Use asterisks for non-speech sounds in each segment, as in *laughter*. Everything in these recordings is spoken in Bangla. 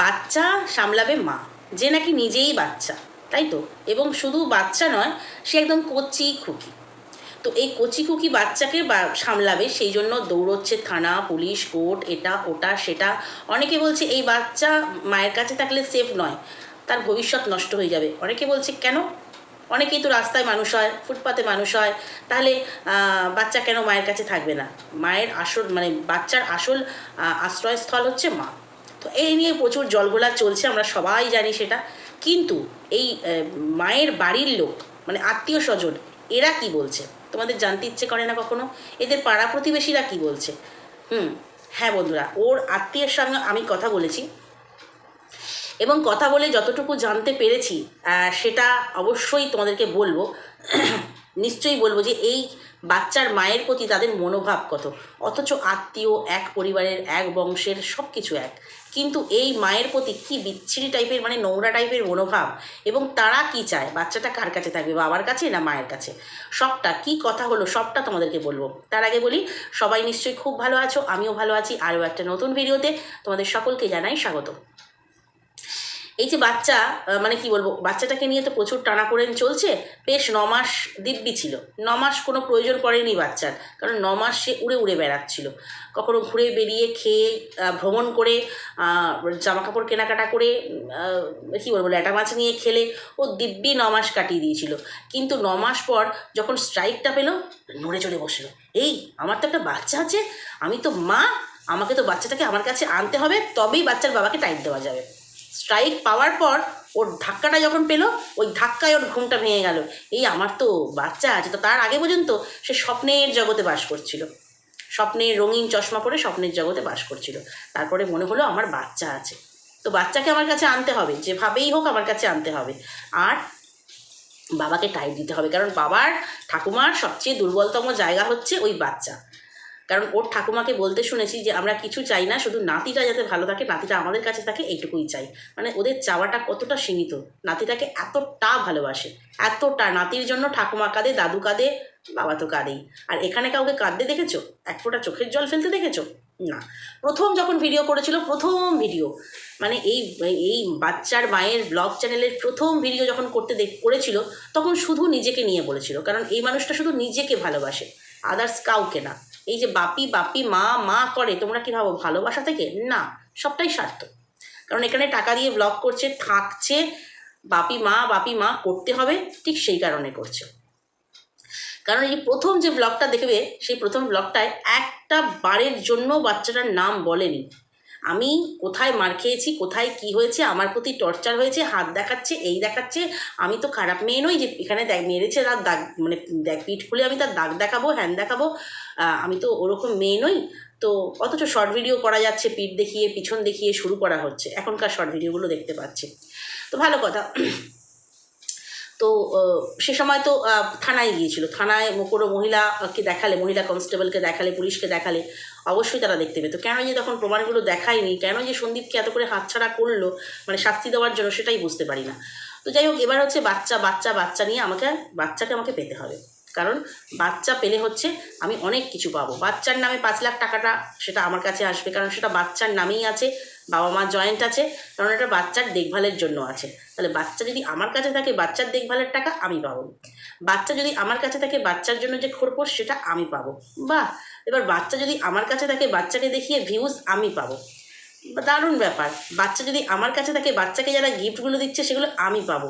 বাচ্চা সামলাবে মা। যে নাকি নিজেই বাচ্চা, তাই তো? এবং শুধু বাচ্চা নয়, সে একদম কচি খুকি। তো এই কচি খুকি বাচ্চাকে সামলাবে, সেই জন্য দৌড়চ্ছে থানা, পুলিশ, কোর্ট, এটা, ওটা, সেটা। অনেকে বলছে, এই বাচ্চা মায়ের কাছে থাকলে সেফ নয়, তার ভবিষ্যৎ নষ্ট হয়ে যাবে। অনেকে বলছে, কেন? অনেকেই তো রাস্তায় মানুষ হয়, ফুটপাতে মানুষ হয়, তাহলে বাচ্চা কেন মায়ের কাছে থাকবে না? মায়ের আসল মানে বাচ্চার আসল আশ্রয়স্থল হচ্ছে মা। তো এই নিয়ে প্রচুর জলগোলা চলছে, আমরা সবাই জানি সেটা। কিন্তু এই মায়ের বাড়ির লোক মানে আত্মীয় স্বজন, এরা কি বলছে? তোমাদের জানতে ইচ্ছে করে না কখনো? এদের পাড়া প্রতিবেশীরা কি বলছে? হুম হ্যাঁ বন্ধুরা, ওর আত্মীয়ের সঙ্গে আমি কথা বলেছি। এবং কথা বলে যতটুকু জানতে পেরেছি সেটা অবশ্যই তোমাদেরকে বলব। *clears throat* নিশ্চয়ই বলব যে এই বাচ্চার মায়ের প্রতি তাদের মনোভাব কত? অথচ আত্মীয়, এক পরিবারের, এক বংশের সব কিছু এক। কিন্তু এই মায়ের প্রতি কি বিচ্ছিরি টাইপের মানে নোংরা টাইপের মনোভাব? এবং তারা কি চায়? বাচ্চাটা কার কাছে থাকবে, বাবার কাছে না মায়ের কাছে? সবটা কি কথা হলো, সবটা তোমাদেরকে বলব। তার আগে বলি, সবাই নিশ্চয়ই খুব ভালো আছো, আমিও ভালো আছি। আরও একটা নতুন ভিডিওতে তোমাদের সকলকে জানাই স্বাগত। এই যে বাচ্চা মানে কি বলব, বাচ্চাটাকে নিয়ে তো প্রচুর টানা টানাপোড়েন চলছে, বেশ ন মাস দিব্যি ছিল। ন মাস কোনো প্রয়োজন পড়েনি বাচ্চার, কারণ ন মাস সে উড়ে উড়ে বেড়াচ্ছিল। কখনো ঘুরে বেরিয়ে খেয়ে ভ্রমণ করে জামা কাপড় কেনাকাটা করে কী বলব, ল্যাটা মাছ নিয়ে খেলে, ও দিব্যি ন মাস কাটিয়ে দিয়েছিল। কিন্তু ন মাস পর যখন স্ট্রাইকটা পেল, নড়ে চড়ে বসল। এই, আমার তো একটা বাচ্চা আছে, আমি তো মা, আমাকে তো বাচ্চাটাকে আমার কাছে আনতে হবে, তবেই বাচ্চার বাবাকে টাইট দেওয়া যাবে। স্ট্রাইক পাওয়ার পর ওর ধাক্কাটা যখন পেল, ওই ধাক্কায় ওর ঘুমটা ভেঙে গেল। এই আমার তো বাচ্চা আছে, তো তার আগে পর্যন্ত সে স্বপ্নের জগতে বাস করছিল। স্বপ্নের রঙিন চশমা পরে স্বপ্নের জগতে বাস করছিল। তারপরে মনে হলো আমার বাচ্চা আছে। তো বাচ্চাকে আমার কাছে আনতে হবে, যেভাবেই হোক আমার কাছে আনতে হবে। আর বাবাকে টাইট দিতে হবে, কারণ বাবার ঠাকুমার সবচেয়ে দুর্বলতম জায়গা হচ্ছে ওই বাচ্চা। কারণ ওর ঠাকুমাকে বলতে শুনেছি যে আমরা কিছু চাই না, শুধু নাতিটা যাতে ভালো থাকে, নাতিটা আমাদের কাছে থাকে, এইটুকুই চাই। মানে ওদের চাওয়াটা কতটা সীমিত? নাতিটাকে এতটা ভালোবাসে, এতটা। নাতির জন্য ঠাকুমা কাঁদে, দাদু কাঁদে, বাবা তো কাঁদেই। আর এখানে কাউকে কাঁদতে দেখেছ? এক ফোঁটা চোখের জল ফেলতে দেখেছ? না। প্রথম যখন ভিডিও করেছিল, প্রথম ভিডিও মানে এই এই বাচ্চার মায়ের ব্লগ চ্যানেলের প্রথম ভিডিও যখন করতে করেছিল, তখন শুধু নিজেকে নিয়ে বলেছিল। কারণ এই মানুষটা শুধু নিজেকে ভালোবাসে আদার্স কাউকে না। এই যে বাপি বাপি, মা মা করে, তোমরা কি ভাবো, ভালোবাসা থেকে? না, সবটাই স্বার্থ। কারণ এখানে টাকা দিয়ে ব্লগ করছে, থাকছে, বাপি, মা বাপি, মা করতে হবে, ঠিক সেই কারণে করছে। কারণ এই প্রথম যে ব্লগটা দেখবে, সেই প্রথম ব্লগটায় একটা বারের জন্য বাচ্চাটার নাম বলেনি। আমি কোথায় মার খেয়েছি, কোথায় কি হয়েছে, আমার প্রতি টর্চার হয়েছে, হাত দেখাচ্ছে, এই দেখাচ্ছে, আমি তো খারাপ মেয়ে নই যে এখানে দেখ মেরেছে তার দাগ মানে দেখ পিঠ খুলে আমি তার দাগ দেখাবো হ্যান দেখাবো আমি তো ওরকম মেয়ে নই। তো অথচ শর্ট ভিডিও করা যাচ্ছে, পিঠ দেখিয়ে, পিছন দেখিয়ে শুরু করা হচ্ছে, এখনকার শর্ট ভিডিওগুলো দেখতে পাচ্ছি। তো ভালো কথা। তো সে সময় তো থানায় গিয়েছিল, থানায় কোনো মহিলাকে দেখালে, মহিলা কনস্টেবলকে দেখালে, পুলিশকে দেখালে অবশ্যই তারা দেখতে পেতো। কেন যে তখন প্রমাণগুলো দেখায়নি, কেন যে সন্দীপকে এত করে হাতছাড়া করল মানে শাস্তি দেওয়ার জন্য সেটাই বুঝতে পারি না। তো যাই হোক, এবার হচ্ছে বাচ্চা বাচ্চা বাচ্চা নিয়ে আমাকে, বাচ্চাকে আমাকে পেতে হবে। কারণ বাচ্চা পেলে হচ্ছে আমি অনেক কিছু পাবো। বাচ্চার নামে পাঁচ লাখ টাকাটা সেটা আমার কাছে আসবে, কারণ সেটা বাচ্চার নামেই আছে, বাবা মা জয়েন্ট আছে, কারণ এটা বাচ্চার দেখভালের জন্য আছে। তাহলে বাচ্চা যদি আমার কাছে থাকে বাচ্চার দেখভালের টাকা আমি পাবো। বাচ্চা যদি আমার কাছে থাকে বাচ্চার জন্য যে খোরপোশ সেটা আমি পাবো। বাহ! এবার বাচ্চা যদি আমার কাছে থাকে, বাচ্চাকে দেখিয়ে ভিউজ আমি পাবো। দারুণ ব্যাপার। বাচ্চা যদি আমার কাছে থাকে, বাচ্চাকে যারা গিফটগুলো দিচ্ছে, সেগুলো আমি পাবো।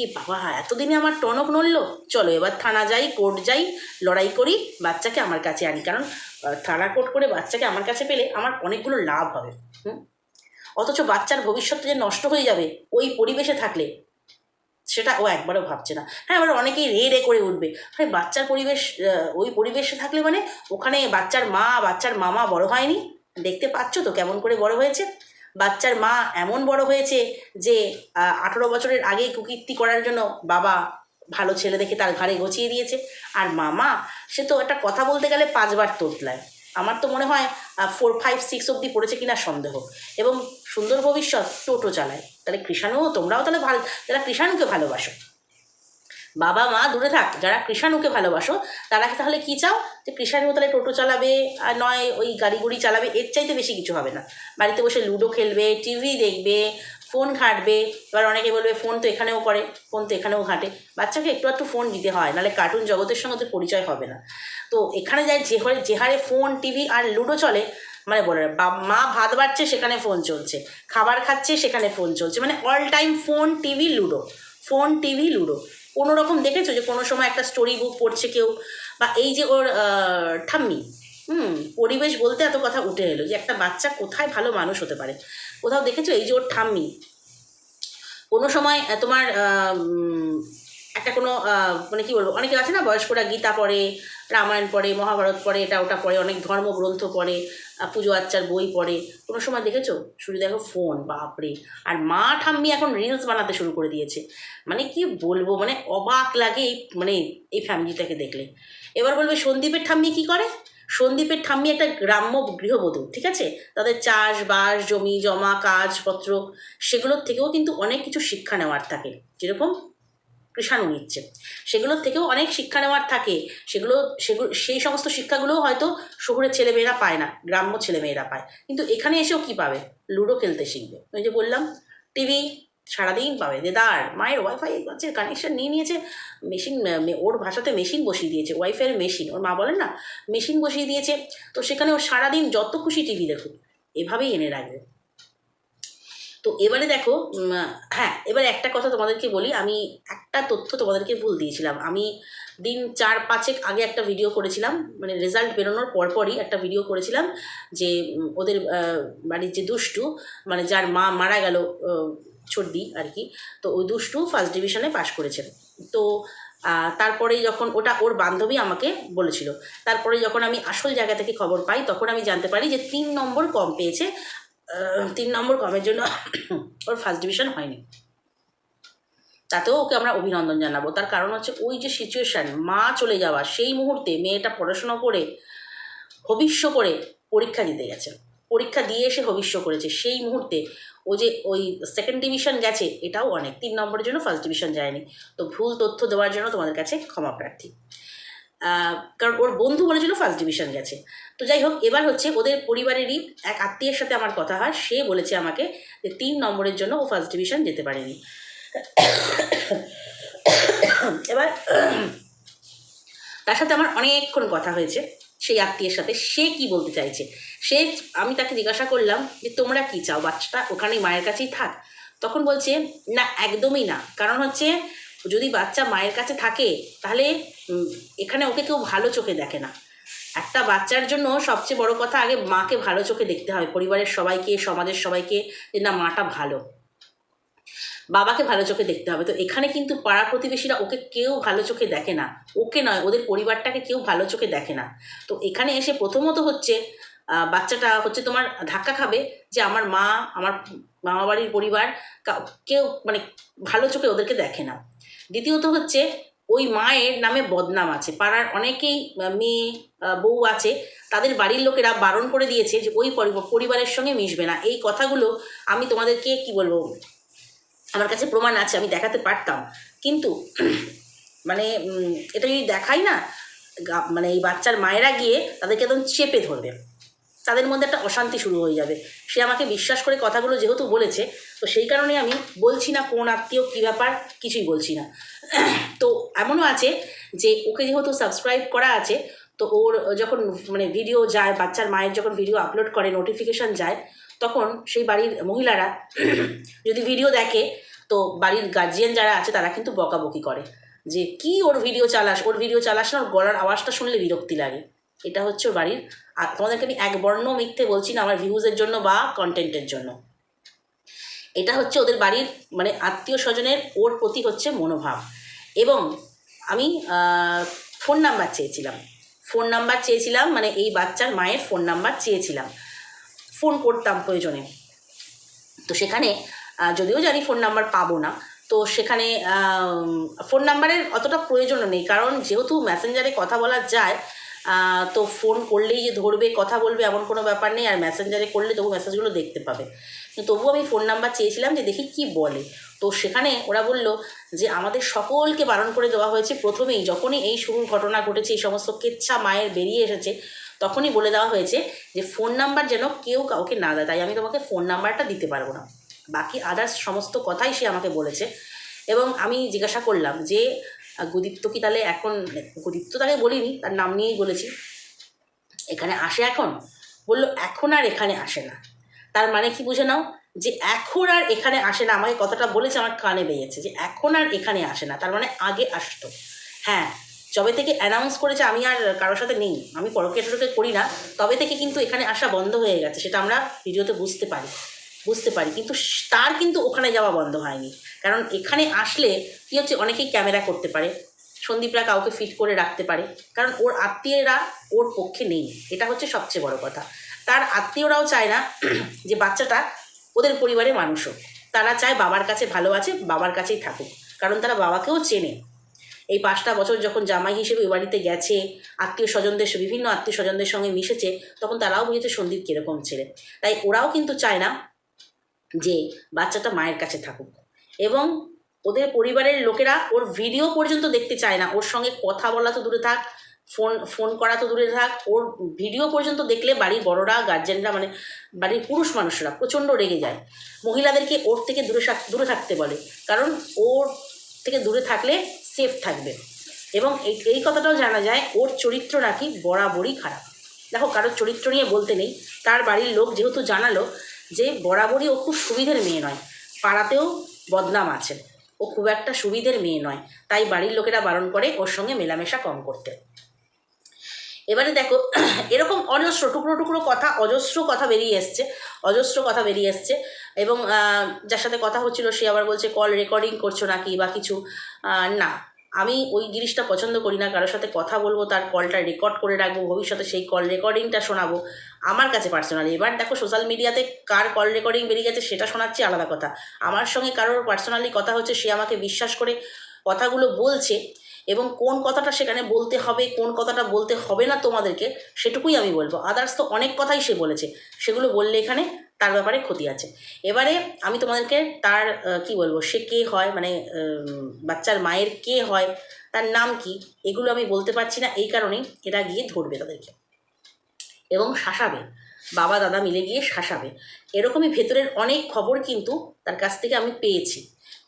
এ বাবা, এতদিনে আমার টনক নড়লো? চলো এবার থানা যাই কোর্ট যাই, লড়াই করি, বাচ্চাকে আমার কাছে আনি। কারণ থানা কোর্ট করে বাচ্চাকে আমার কাছে পেলে আমার অনেকগুলো লাভ হবে। হুম? অথচ বাচ্চার ভবিষ্যৎটা যে নষ্ট হয়ে যাবে, ওই পরিবেশে থাকলে সেটা ও একবারও ভাবছে না। হ্যাঁ এবার অনেকেই রে রে করে উঠবে। আরে বাচ্চার পরিবেশ ওই পরিবেশে থাকলে মানে ওখানে বাচ্চার মা, বাচ্চার মামা বড় হয়নি? দেখতে পাচ্ছ তো কেমন করে বড় হয়েছে? বাচ্চার মা এমন বড় হয়েছে যে আঠেরো বছরের আগেই কুকীর্তি করার জন্য বাবা ভালো ছেলে দেখে তার ঘাড়ে গছিয়ে দিয়েছে। আর মামা, সে তো একটা কথা বলতে গেলে পাঁচবার তোতলায়। আমার তো মনে হয় ফোর ফাইভ সিক্স অবধি পড়েছে কিনা সন্দেহ। এবং সুন্দর ভবিষ্যৎ টোটো চালায়। তাহলে কৃষাণু তোমরাও তাহলে ভালো, যারা কৃষাণুকে ভালোবাসো। বাবা, মা, দূরে থাক, যারা কৃষাণুকে ভালোবাসো তারা তাহলে কী চাও? যে কৃষাণু তাহলে টোটো চালাবে, আর নয়, ওই গাড়ি গুড়ি চালাবে, এর চাইতে বেশি কিছু হবে না। বাড়িতে বসে লুডো খেলবে, টিভি দেখবে, ফোন ঘাঁটবে, এবার অনেকে বলবে, ফোন তো এখানেও করে, ফোন তো এখানেও ঘাঁটে। বাচ্চাকে একটু একটু ফোন দিতে হয়, নাহলে কার্টুন জগতের সঙ্গে তো পরিচয় হবে না। তো এখানে যায় যে যে হারে ফোন, টিভি আর লুডো চলে মানে বলে মা ভাত বাড়ছে, সেখানে ফোন চলছে। খাবার খাচ্ছে, সেখানে ফোন চলছে। মানে all time phone TV ludo phone TV ludo কোনো রকম দেখেছ যে কোনো সময় একটা স্টোরি বুক পড়ছে কেউ? বা এই যে ওর ঠাম্মি, হুম, পরিবেশ বলতে এত কথা উঠে এলো যে একটা বাচ্চা কোথায় ভালো মানুষ হতে পারে? কোথাও দেখেছ? এই যে ওর ঠাম্মি, কোনো সময় তোমার একটা কোনো মানে কি বলব, অনেকে আছে না, বয়স্করা গীতা পড়ে, রামায়ণ পড়ে, মহাভারত পড়ে, এটা ওটা পড়ে, অনেক ধর্মগ্রন্থ পড়ে পুজো আচ্চার বই পড়ে। কোনো সময় দেখেছ? শুধু দেখো, ফোন, বাপরে! আর মা ঠাম্মি এখন রিলস বানাতে শুরু করে দিয়েছে। মানে কি বলব মানে অবাক লাগে এই মানে এই ফ্যামিলিটাকে দেখলে। এবার বলবে, সন্দীপের ঠাম্মি কি করে? সন্দীপের ঠাম্মি একটা গ্রাম্য গৃহবধূ, ঠিক আছে? তাদের চাষবাস, জমি, জমা, কাজপত্র, সেগুলোর থেকেও কিন্তু অনেক কিছু শিক্ষা নেওয়ার থাকে। যেরকম কৃষাণু নিচ্ছে। সেগুলোর থেকেও অনেক শিক্ষা নেওয়ার থাকে। সেগুলো সেগুলো সেই সমস্ত শিক্ষাগুলোও হয়তো শহরের ছেলেমেয়েরা পায় না, গ্রাম্য ছেলেমেয়েরা পায়। কিন্তু এখানে এসেও কি পাবে? লুডো খেলতে শিখবে। ওই যে বললাম, টিভি সারাদিন পাবে। দেদার মায়ের ওয়াইফাই আছে কানেকশন নিয়ে নিয়েছে মেশিন ওর ভাষাতে মেশিন বসিয়ে দিয়েছে ওয়াইফাইয়ের মেশিন ওর মা বলেন না মেশিন বসিয়ে দিয়েছে। তো সেখানে ও সারাদিন যত খুশি টিভি দেখুক, এভাবেই এনে রাখবে। তো এবারে দেখো হ্যাঁ এবারে একটা কথা তোমাদেরকে বলি, আমি একটা তথ্য তোমাদেরকে ভুল দিয়েছিলাম। আমি দিন চার পাঁচেক আগে একটা ভিডিও করেছিলাম মানে রেজাল্ট বেরোনোর পরপরই একটা ভিডিও করেছিলাম যে ওদের বাড়ির যে দুষ্টু মানে যার মা মারা গেল ছর্দি আর কি, তো ওই দুষ্টু ফার্স্ট ডিভিশনে পাশ করেছে। তো তারপরে যখন ওটা ওর বান্ধবী আমাকে বলেছিল তারপরে যখন আমি আসল জায়গা থেকে খবর পাই, তখন আমি জানতে পারি যে তিন নম্বর কম পেয়েছে তিন নম্বর কমের জন্য ওর ফার্স্ট ডিভিশন হয়নি। তাতেও ওকে আমরা অভিনন্দন জানাব। তার কারণ হচ্ছে ওই যে সিচুয়েশান মা চলে যাওয়া, সেই মুহূর্তে মেয়েটা পড়াশোনা করে, ভবিষ্য করে পরীক্ষা দিতে গেছে। পরীক্ষা দিয়ে এসে ভবিষ্য করেছে। সেই মুহূর্তে ও যে ওই সেকেন্ড ডিভিশন গেছে, এটাও অনেক। তিন নম্বরের জন্য ফার্স্ট ডিভিশন যায়নি। তো ভুল তথ্য দেওয়ার জন্য তোমাদের কাছে ক্ষমা প্রার্থী। কারণ ওর বন্ধু বলেছিল ফার্স্ট ডিভিশন গেছে। তো যাই হোক, এবার হচ্ছে ওদের পরিবারেরই এক আত্মীয়ের সাথে আমার কথা হয়, সে বলেছে আমাকে যে তিন নম্বরের জন্য ও ফার্স্ট ডিভিশন যেতে পারেনি। এবার তার সাথে আমার অনেকক্ষণ কথা হয়েছে, সেই আত্মীয়ের সাথে। সে কি বলতে চাইছে? সে, আমি তাকে জিজ্ঞাসা করলাম যে, তোমরা কি চাও? বাচ্চাটা ওখানেই মায়ের কাছেই থাক? তখন বলছে, না, একদমই না। কারণ হচ্ছে যদি বাচ্চা মায়ের কাছে থাকে, তাহলে এখানে ওকে কেউ ভালো চোখে দেখে না। একটা বাচ্চার জন্য সবচেয়ে বড় কথা আগে মাকে ভালো চোখে দেখতে হয়। পরিবারের সবাইকে, সমাজের সবাইকে যে না, মাটা ভালো। বাবাকে ভালো চোখে দেখতে হবে। তো এখানে কিন্তু পাড়া প্রতিবেশীরা ওকে কেউ ভালো চোখে দেখে না। ওকে নয়, ওদের পরিবারটাকে কেউ ভালো চোখে দেখে না। তো এখানে এসে প্রথমত হচ্ছে বাচ্চাটা হচ্ছে তোমার ধাক্কা খাবে যে আমার মা, আমার মামা বাড়ির পরিবার কেউ মানে ভালো চোখে ওদেরকে দেখে না। দ্বিতীয়ত হচ্ছে ওই মায়ের নামে বদনাম আছে। পাড়ার অনেকেই মেয়ে বউ আছে, তাদের বাড়ির লোকেরা বারণ করে দিয়েছে যে ওই পরিবারের সঙ্গে মিশবে না। এই কথাগুলো আমি তোমাদেরকে কি বলব? আমার কাছে প্রমাণ আছে, আমি দেখাতে পারতাম। কিন্তু মানে এটা যদি দেখাই না মানে এই বাচ্চার মায়েরা গিয়ে তাদেরকে একদম চেপে ধরবে। তাদের মধ্যে একটা অশান্তি শুরু হয়ে যাবে। সে আমাকে বিশ্বাস করে কথাগুলো যেহেতু বলেছে, তো সেই কারণে আমি বলছি না কোন আত্মীয় কী ব্যাপার, কিছুই বলছি না। তো এমনও আছে যে ওকে যেহেতু সাবস্ক্রাইব করা আছে, তো ওর যখন মানে ভিডিও যায়, বাচ্চার মায়ের যখন ভিডিও আপলোড করে নোটিফিকেশান যায়, তখন সেই বাড়ির মহিলারা যদি ভিডিও দেখে, তো বাড়ির গার্জিয়ান যারা আছে তারা কিন্তু বকাবকি করে। যে কি ওর ভিডিও চালাস, ওর ভিডিও চালাস না, ওর গলার আওয়াজটা শুনলে বিরক্তি লাগে। এটা হচ্ছে ওর বাড়ির। আর তোমাদেরকে আমি এক বর্ণ মিথ্যে বলছি না, আমার ভিউজের জন্য বা কন্টেন্টের জন্য। এটা হচ্ছে ওদের বাড়ির মানে আত্মীয় স্বজনের ওর প্রতি হচ্ছে মনোভাব। এবং আমি ফোন নাম্বার চেয়েছিলাম। ফোন নাম্বার চেয়েছিলাম মানে এই বাচ্চার মায়ের ফোন নাম্বার চেয়েছিলাম। ফোন করতাম প্রয়োজনে। তো সেখানে যদিও জানি ফোন নাম্বার পাবো না, তো সেখানে ফোন নাম্বারের অতটা প্রয়োজনও নেই। কারণ যেহেতু মেসেঞ্জারে কথা বলা যায় তো ফোন করলেই যে ধরবে, কথা বলবে, এমন কোনো ব্যাপার নেই, আর মেসেঞ্জারে করলে তবু মেসেজগুলো দেখতে পাবে। তবুও আমি ফোন নাম্বার চেয়েছিলাম যে দেখি কি বলে। তো সেখানে ওরা বলল যে, আমাদের সকলকে বারণ করে দেওয়া হয়েছে। প্রথমেই যখনই এই শুরুর ঘটনা ঘটেছে, এই সমস্ত কেচ্ছা মায়ের বেরিয়ে এসেছে, তখনই বলে দেওয়া হয়েছে যে ফোন নাম্বার যেন কেউ কাউকে না দেয়। তাই আমি তোমাকে ফোন নাম্বারটা দিতে পারব না। বাকি আদার্স সমস্ত কথাই সে আমাকে বলেছে। এবং আমি জিজ্ঞাসা করলাম যে আহ, গুদীপ্ত কি তাহলে এখন গুদীপ্ত তাকে বলিনি তার নাম নিয়েই বলেছি। এখানে আসে এখন? বলল এখন আর এখানে আসে না। তার মানে কি বুঝে নাও? যে এখন আর এখানে আসে না আমাকে কথাটা বলেছে আমার কানে বেরিয়েছে যে এখন আর এখানে আসে না তার মানে আগে আসতো। হ্যাঁ যবে থেকে অ্যানাউন্স করেছে আমি আর কারোর সাথে নেই আমি পরকে টরকে করি না তবে থেকে কিন্তু এখানে আসা বন্ধ হয়ে গেছে সেটা আমরা ভিডিওতে বুঝতে পারি। বুঝতে পারি। কিন্তু তার কিন্তু ওখানে যাওয়া বন্ধ হয়নি। কারণ এখানে আসলে কী হচ্ছে, অনেকেই ক্যামেরা করতে পারে। সন্দীপরা কাউকে ফিট করে রাখতে পারে। কারণ ওর আত্মীয়রা ওর পক্ষে নেই। এটা হচ্ছে সবচেয়ে বড় কথা। তার আত্মীয়রাও চায় না যে বাচ্চাটা ওদের পরিবারের মানুষ হোক তারা চায় বাবার কাছে ভালো আছে, বাবার কাছেই থাকুক। কারণ তারা বাবাকেও চেনে। এই পাঁচটা বছর যখন জামাই হিসেবে ওই বাড়িতে গেছে আত্মীয় স্বজনদের বিভিন্ন আত্মীয় স্বজনদের সঙ্গে মিশেছে, তখন তারাও বুঝেছে সন্দীপ কীরকম ছেলে। তাই ওরাও কিন্তু চায় না যে বাচ্চাটা মায়ের কাছে থাকুক। এবং ওদের পরিবারের লোকেরা ওর ভিডিও পর্যন্ত দেখতে চায় না। ওর সঙ্গে কথা বলা তো দূরে থাক ফোন ফোন করা তো দূরে থাক। ওর ভিডিও পর্যন্ত দেখলে বাড়ির বড়রা গার্জেনরা মানে বাড়ির পুরুষ মানুষরা প্রচণ্ড রেগে যায়। মহিলাদেরকে ওর থেকে দূরে দূরে থাকতে বলে। কারণ ওর থেকে দূরে থাকলে সেফ থাকবে। এবং এই এই কথাটাও জানা যায়, ওর চরিত্র নাকি বরাবরই খারাপ। দেখো, কারোর চরিত্র নিয়ে বলতে নেই। তার বাড়ির লোক যেহেতু জানালো যে বরাবরই ও খুব সুবিধের মেয়ে নয়। পাড়াতেও বদনাম আছে। ও খুব একটা সুবিধের মেয়ে নয়। তাই বাড়ির লোকেরা বারণ করে ওর সঙ্গে মেলামেশা কম করতে। এবারে দেখো, *clears throat* এরকম অজস্র, টুকরো টুকরো কথা, অজস্র কথা বেরিয়ে এসছে। অজস্র কথা বেরিয়ে এসছে। এবং যার সাথে কথা হচ্ছিল, সে আবার বলছে কল রেকর্ডিং করছ নাকি? বা কিছু। না। আমি ওই জিনিসটা পছন্দ করি না, কারোর সাথে কথা বলব, তার কলটা রেকর্ড করে রাখব, ভবিষ্যতে সেই কল রেকর্ডিংটা শোনাবো। আমার কাছে পার্সোনালি এবার দেখো সোশ্যাল মিডিয়াতে কার কল রেকর্ডিং বেরিয়ে গেছে সেটা শোনাচ্ছি আলাদা কথা। আমার সঙ্গে কারোর পার্সোনালি কথা হচ্ছে, সে আমাকে বিশ্বাস করে কথাগুলো বলছে, এবং কোন কথাটা সেখানে বলতে হবে, কোন কথাটা বলতে হবে না তোমাদেরকে, সেটুকুই আমি বলব। আদার্স তো অনেক কথাই সে বলেছে, সেগুলো বললে এখানে তার ব্যাপারে ক্ষতি আছে। এবারে আমি তোমাদেরকে তার কি বলব, সে কে হয় মানে বাচ্চার মায়ের কে হয়, তার নাম কি, এগুলো আমি বলতে পারছি না, এই কারণেই এরা গিয়ে ধরবে তাদেরকে। এবং শাসাবে, বাবা, দাদা মিলে গিয়ে শাসাবে। এরকমই ভেতরের অনেক খবর কিন্তু তার কাছ থেকে আমি পেয়েছি।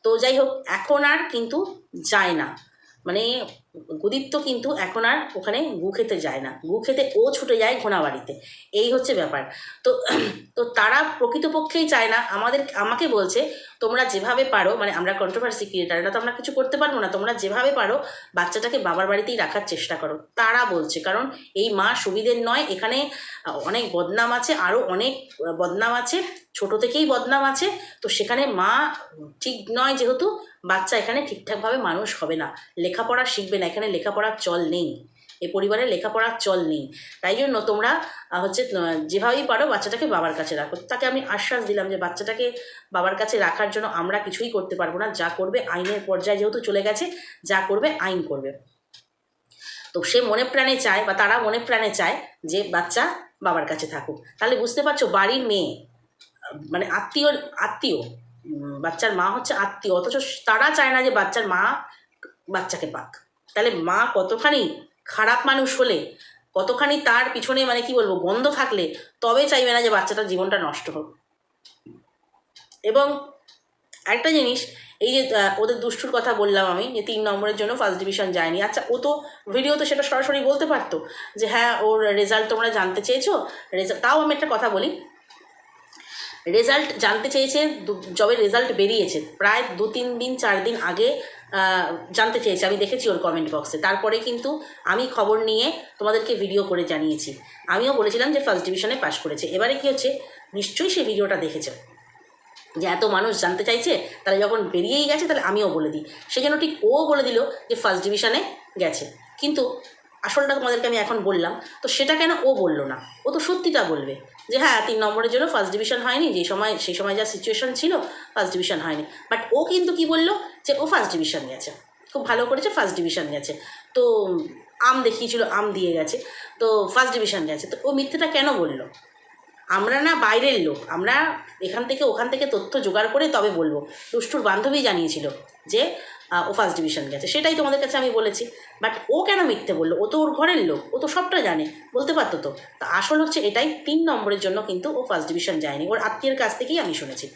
তো যাই হোক, এখন আর কিন্তু যায় না। মানে গুদীপ্ত কিন্তু এখন আর ওখানে গু খেতে যায় না। গু খেতে ও ছুটে যায় ঘোড়াবাড়িতে। এই হচ্ছে ব্যাপার। তো তো তারা প্রকৃতপক্ষেই চায় না। আমাদের, আমাকে বলছে, তোমরা যেভাবে পারো মানে আমরা কন্ট্রোভার্সি ক্রিয়েটাররা তো আমরা কিছু করতে পারব না। তোমরা যেভাবে পারো, বাচ্চাটাকে বাবার বাড়িতেই রাখার চেষ্টা করো। তারা বলছে, কারণ এই মা সুবিধের নয়, এখানে অনেক বদনাম আছে আরও অনেক বদনাম আছে, ছোট থেকেই বদনাম আছে। তো সেখানে মা ঠিক নয় যেহেতু বাচ্চা এখানে ঠিকঠাকভাবে মানুষ হবে না। লেখাপড়া শিখবে না, এখানে লেখাপড়ার চল নেই। এ পরিবারে লেখাপড়ার চল নেই। তাই জন্য তোমরা হচ্ছে যেভাবেই পারো বাচ্চাটাকে বাবার কাছে রাখো। তাকে আমি আশ্বাস দিলাম যে বাচ্চাটাকে বাবার কাছে রাখার জন্য আমরা কিছুই করতে পারব না। যা করবে আইনের পর্যায়ে যেহেতু চলে গেছে, যা করবে আইন করবে। তো সে মনে প্রাণে চায় বা তারা মনে প্রাণে চায় যে বাচ্চা বাবার কাছে থাকুক। তাহলে বুঝতে পারছ, বাড়ির মেয়ে মানে আত্মীয় আত্মীয় বাচ্চার মা হচ্ছে আত্মীয়, অথচ তারা চায় না যে বাচ্চার মা বাচ্চাকে পাক। তাহলে মা কতখানি খারাপ মানুষ হলে, কতখানি তার পিছনে মানে কি বলব, বন্ধ থাকলে, তবে চাইবে না যে বাচ্চাটার জীবনটা নষ্ট হোক। এবং একটা জিনিস, এই যে ওদের দুষ্টুর কথা বললাম আমি, যে তিন নম্বরের জন্য ফার্স্ট ডিভিশন যায়নি। আচ্ছা ও তো ভিডিও তো সেটা সরাসরি বলতে পারতো যে হ্যাঁ ওর রেজাল্ট তোমরা জানতে চেয়েছো রেজাল্ট তাও আমি একটা কথা বলি রেজাল্ট জানতে চেয়েছে যবে রেজাল্ট বেরিয়েছে। প্রায় দু, তিন দিন, চার দিন আগে জানতে চেয়েছে। আমি দেখেছি ওর কমেন্ট বক্সে তারপরে কিন্তু আমি খবর নিয়ে তোমাদেরকে ভিডিও করে জানিয়েছি। আমিও বলেছিলাম যে ফার্স্ট ডিভিশনে পাশ করেছে। এবারে কি হচ্ছে, নিশ্চয়ই সে ভিডিওটা দেখেছে। যে এত মানুষ জানতে চাইছে, তাহলে যখন বেরিয়েই গেছে, তাহলে আমিও বলে দিই। সেই জন্য ঠিক ও বলে দিল যে ফার্স্ট ডিভিশনে গেছে। কিন্তু আসলটা তোমাদেরকে আমি এখন বললাম, তো সেটা কেন ও বলল না? ও তো সত্যিটা বলবে। যে হ্যাঁ তিন নম্বরের জন্য ফার্স্ট ডিভিশন হয়নি, যে সময় সেই সময় যা সিচুয়েশন ছিল ফার্স্ট ডিভিশন হয়নি। বাট ও কিন্তু কি বলল? যে ও ফার্স্ট ডিভিশন গেছে। খুব ভালো করেছে ফার্স্ট ডিভিশন গেছে। তো আম দেখিয়েছিল, আম দিয়ে গেছে। তো ফার্স্ট ডিভিশন গেছে। তো ও মিথ্যেটা কেন বলল? আমরা না বাইরের লোক। আমরা এখান থেকে, ওখান থেকে তথ্য জোগাড় করে তবে বলব। দুষ্টুর বান্ধবী জানিয়েছিল যে ও ফার্স্ট ডিভিশন গেছে। সেটাই তোমাদের কাছে আমি বলেছি। বাট ও কেন মিথ্যে বলল? ও তো ওর ঘরের লোক। ও তো সবটা জানে। বলতে পারতো তো। তা আসল হচ্ছে এটাই। তিন নম্বরের জন্য কিন্তু ও ফার্স্ট ডিভিশন যায়নি। ওর আত্মীয়ের কাছ থেকেই আমি শুনেছি।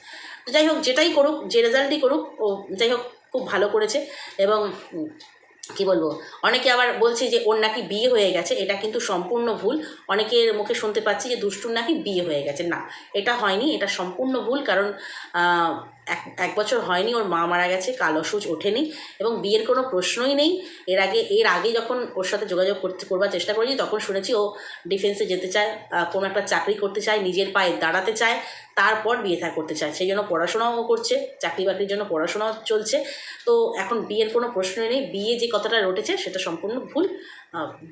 তো যাই হোক, যেটাই করুক, যে রেজাল্টই করুক, ও যাই হোক, খুব ভালো করেছে। এবং কি বলব? অনেকে আবার বলছে যে, ওর নাকি বিয়ে হয়ে গেছে। এটা কিন্তু সম্পূর্ণ ভুল। অনেকের মুখে শুনতে পাচ্ছি যে, দুষ্টুর নাকি বিয়ে হয়ে গেছে। না, এটা হয়নি। এটা সম্পূর্ণ ভুল। কারণ এক এক বছর হয়নি, ওর মা মারা গেছে, কালো সুচ ওঠেনি এবং বিয়ের কোনো প্রশ্নই নেই। এর আগে এর আগে যখন ওর সাথে যোগাযোগ করতে, করবার চেষ্টা করেছি তখন শুনেছি ও ডিফেন্সে যেতে চায় কোনো একটা চাকরি করতে চায়, নিজের পায়ে দাঁড়াতে চায়, তারপর বিয়ে থা, করতে চায়। সেই জন্য পড়াশোনাও করছে, চাকরি বাকরির জন্য পড়াশোনাও চলছে। তো এখন বিয়ের কোনো প্রশ্নই নেই, বিয়ে যে কথাটা রটেছে সেটা সম্পূর্ণ ভুল।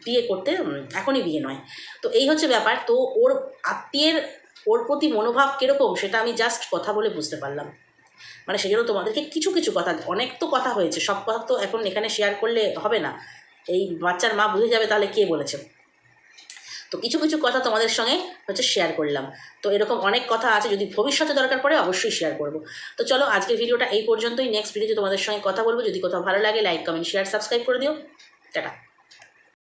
বিয়ে করতে এখনই বিয়ে নয়। তো এই হচ্ছে ব্যাপার, তো ওর আত্মীয়ের, ওর প্রতি মনোভাব কীরকম সেটা আমি জাস্ট কথা বলে বুঝতে পারলাম। মানে সেই জন্য তোমাদেরকে কিছু কিছু কথা, অনেক তো কথা হয়েছে, সব কথা তো এখন এখানে শেয়ার করলে হবে না। এই বাচ্চার মা বুঝে যাবে তাহলে কে বলেছে। তো কিছু কিছু কথা তোমাদের সঙ্গে হচ্ছে শেয়ার করলাম। তো এরকম অনেক কথা আছে, যদি ভবিষ্যতে দরকার পড়ে অবশ্যই শেয়ার করব। তো চলো আজকের ভিডিওটা এই পর্যন্তই নেক্সট ভিডিওতে তোমাদের সঙ্গে কথা বলব। যদি কোথাও ভালো লাগে লাইক কমেন্ট শেয়ার সাবস্ক্রাইব করে দিও। টাটা।